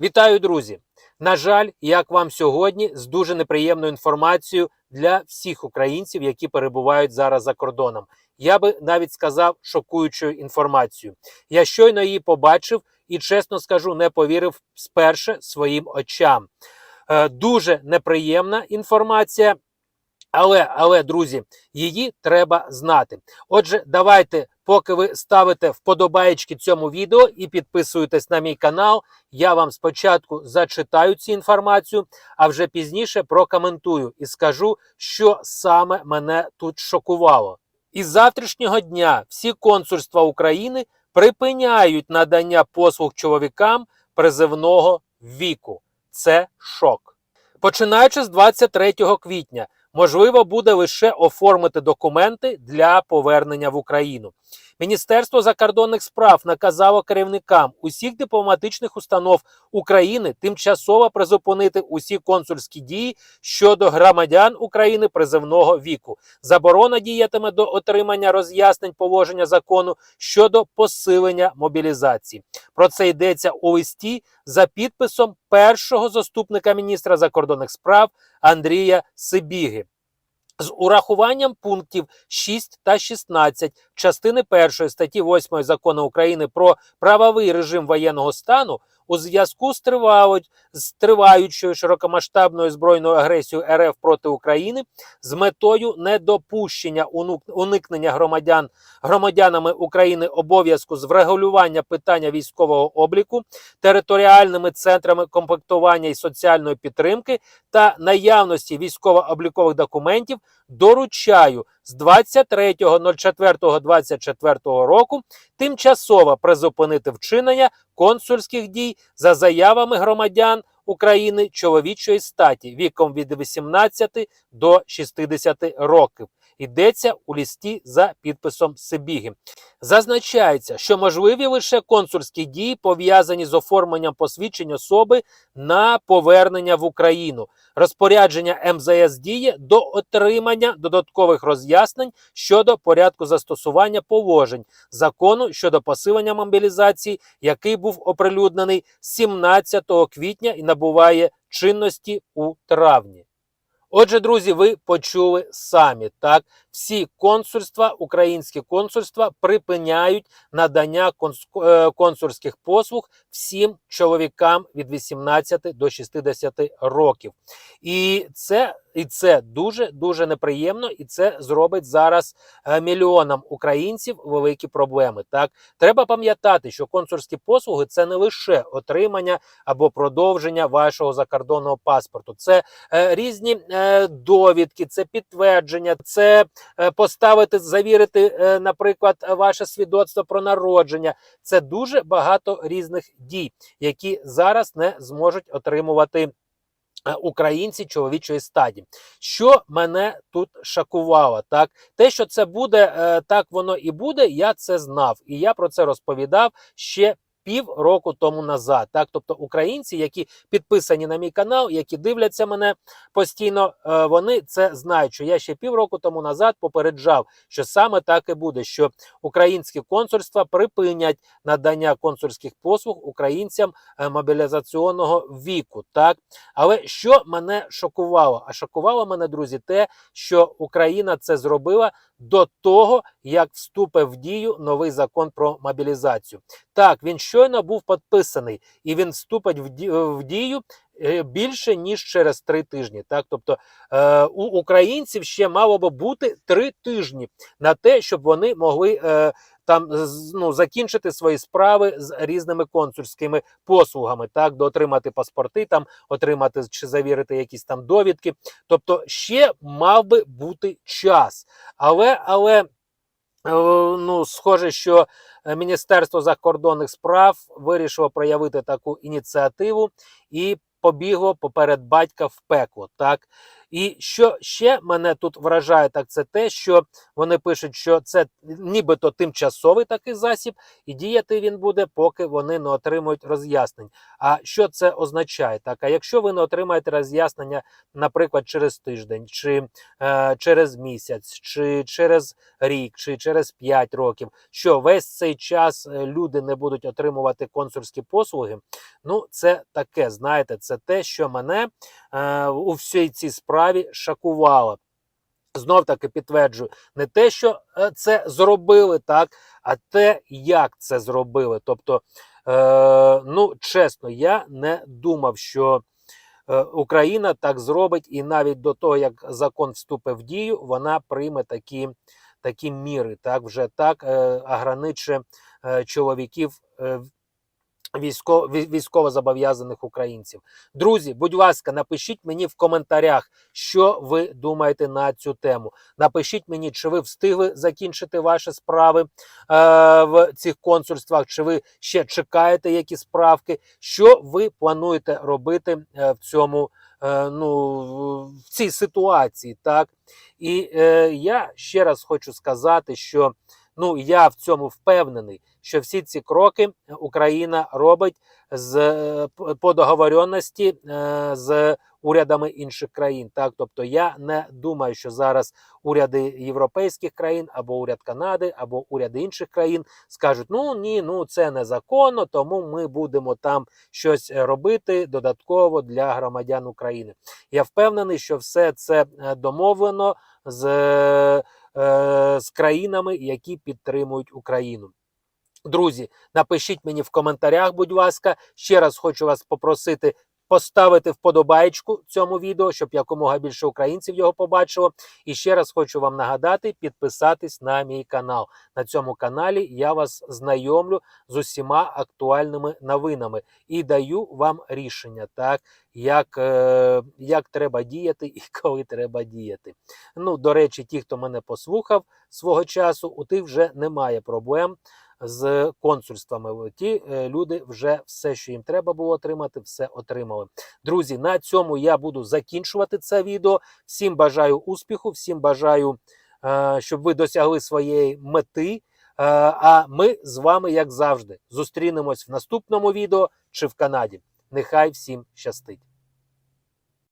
Вітаю, друзі! На жаль, як вам сьогодні з дуже неприємною інформацією для всіх українців, які перебувають зараз за кордоном. Я би навіть сказав шокуючою інформацією. Я щойно її побачив і, чесно скажу, не повірив сперше своїм очам. Е, дуже неприємна інформація. Але, але, друзі, її треба знати. Отже, давайте, поки ви ставите вподобаєчки цьому відео і підписуєтесь на мій канал, я вам спочатку зачитаю цю інформацію, а вже пізніше прокоментую і скажу, що саме мене тут шокувало. Із завтрашнього дня всі консульства України припиняють надання послуг чоловікам призивного віку. Це шок. Починаючи з 23 квітня, можливо буде лише оформити документи для повернення в Україну. Міністерство закордонних справ наказало керівникам усіх дипломатичних установ України тимчасово призупинити усі консульські дії щодо громадян України призивного віку. Заборона діятиме до отримання роз'яснень положення закону щодо посилення мобілізації. Про це йдеться у листі за підписом першого заступника міністра закордонних справ Андрія Сибіги. З урахуванням пунктів 6 та 16 частини 1 статті 8 закону України про правовий режим воєнного стану у зв'язку з тривають з триваючою широкомасштабною збройною агресією РФ проти України з метою недопущення уникнення громадян громадянами України обов'язку з врегулювання питання військового обліку територіальними центрами комплектування і соціальної підтримки та наявності військово-облікових документів доручаю з 23.04.24 року тимчасово призупинити вчинення консульських дій за заявами громадян України чоловічої статі віком від 18 до 60 років. Йдеться у листі за підписом Сибіги. Зазначається, що можливі лише консульські дії пов'язані з оформленням посвідчень особи на повернення в Україну. Розпорядження МЗС діє до отримання додаткових роз'яснень щодо порядку застосування положень закону щодо посилення мобілізації, який був оприлюднений 17 квітня і набуває чинності у травні. Отже, друзі, ви почули самі так. Всі консульства, українські консульства припиняють надання е, консульських послуг всім чоловікам від 18 до 60 років. І це, і це дуже дуже неприємно, і це зробить зараз е, мільйонам українців великі проблеми. Так треба пам'ятати, що консульські послуги це не лише отримання або продовження вашого закордонного паспорту, це е, різні е, довідки, це підтвердження, це е, поставити, завірити, е, наприклад, ваше свідоцтво про народження. Це дуже багато різних дій, які зараз не зможуть отримувати. Е, Українці чоловічої стаді, що мене тут шокувало, так те, що це буде е, так, воно і буде. Я це знав, і я про це розповідав ще пів року тому назад. Так, тобто українці, які підписані на мій канал, які дивляться мене постійно, е, вони це знають. Що я ще півроку тому назад попереджав, що саме так і буде. Що українські консульства припинять надання консульських послуг українцям е, мобілізаційного віку. Так, але що мене шокувало? А шокувало мене, друзі, те, що Україна це зробила до того, як вступив в дію новий закон про мобілізацію. Так, він щойно був підписаний, і він вступить в ді- в дію е, більше ніж через три тижні. Так, тобто е, у українців ще мало би бути три тижні на те, щоб вони могли. Е, там ну, закінчити свої справи з різними консульськими послугами, так, доотримати паспорти, там отримати чи завірити якісь там довідки. Тобто ще мав би бути час. Але, але ну, схоже, що е, Міністерство закордонних справ вирішило проявити таку ініціативу і побігло поперед батька в пекло. Так? І що ще мене тут вражає, так це те, що вони пишуть, що це нібито тимчасовий такий засіб, і діяти він буде, поки вони не отримують роз'яснень. А що це означає? Так, а якщо ви не отримаєте роз'яснення, наприклад, через тиждень, чи е, через місяць, чи через рік, чи через 5 років, що весь цей час е, люди не будуть отримувати консульські послуги, ну це таке, знаєте, це те, що мене е, у всій цій справі шокувало. Знов таки підтверджую, не те, що е, це зробили, так, а те, як це зробили. Тобто, е, ну чесно, я не думав, що е, Україна так зробить, і навіть до того, як закон вступить в дію, вона прийме такі, такі міри, так вже так е, ограничує е, чоловіків. Е, військо- вій- військовозобов'язаних українців. Друзі, будь ласка, напишіть мені в коментарях, що ви думаєте на цю тему. Напишіть мені, чи ви встигли закінчити ваші справи е, в цих консульствах, чи ви ще чекаєте які справки, що ви плануєте робити е, в цьому. е, Ну, в цій ситуації, так і е, я ще раз хочу сказати, що ну я в цьому впевнений, що всі ці кроки Україна робить з е, по договоренності е, з урядами інших країн. Так, тобто я не думаю, що зараз уряди європейських країн або уряд Канади, або уряди інших країн скажуть: ну ні, ну це незаконно, тому ми будемо там щось робити додатково для громадян України. Я впевнений, що все це е, домовлено з, з країнами, які підтримують Україну. Друзі, напишіть мені в коментарях, будь ласка. Ще раз хочу вас попросити поставити вподобайку цьому відео, щоб якомога більше українців його побачило. І ще раз хочу вам нагадати підписатись на мій канал. На цьому каналі я вас знайомлю з усіма актуальними новинами і даю вам рішення, так як, е, як треба діяти і коли треба діяти. Ну, до речі, ті, хто мене послухав свого часу, у тих вже немає проблем з консульствами. Ті е, люди вже все, що їм треба було отримати, все отримали. Друзі, на цьому я буду закінчувати це відео. Всім бажаю успіху, всім бажаю, е, щоб ви досягли своєї мети. Е, А ми з вами, як завжди, зустрінемось в наступному відео чи в Канаді. Нехай всім щастить!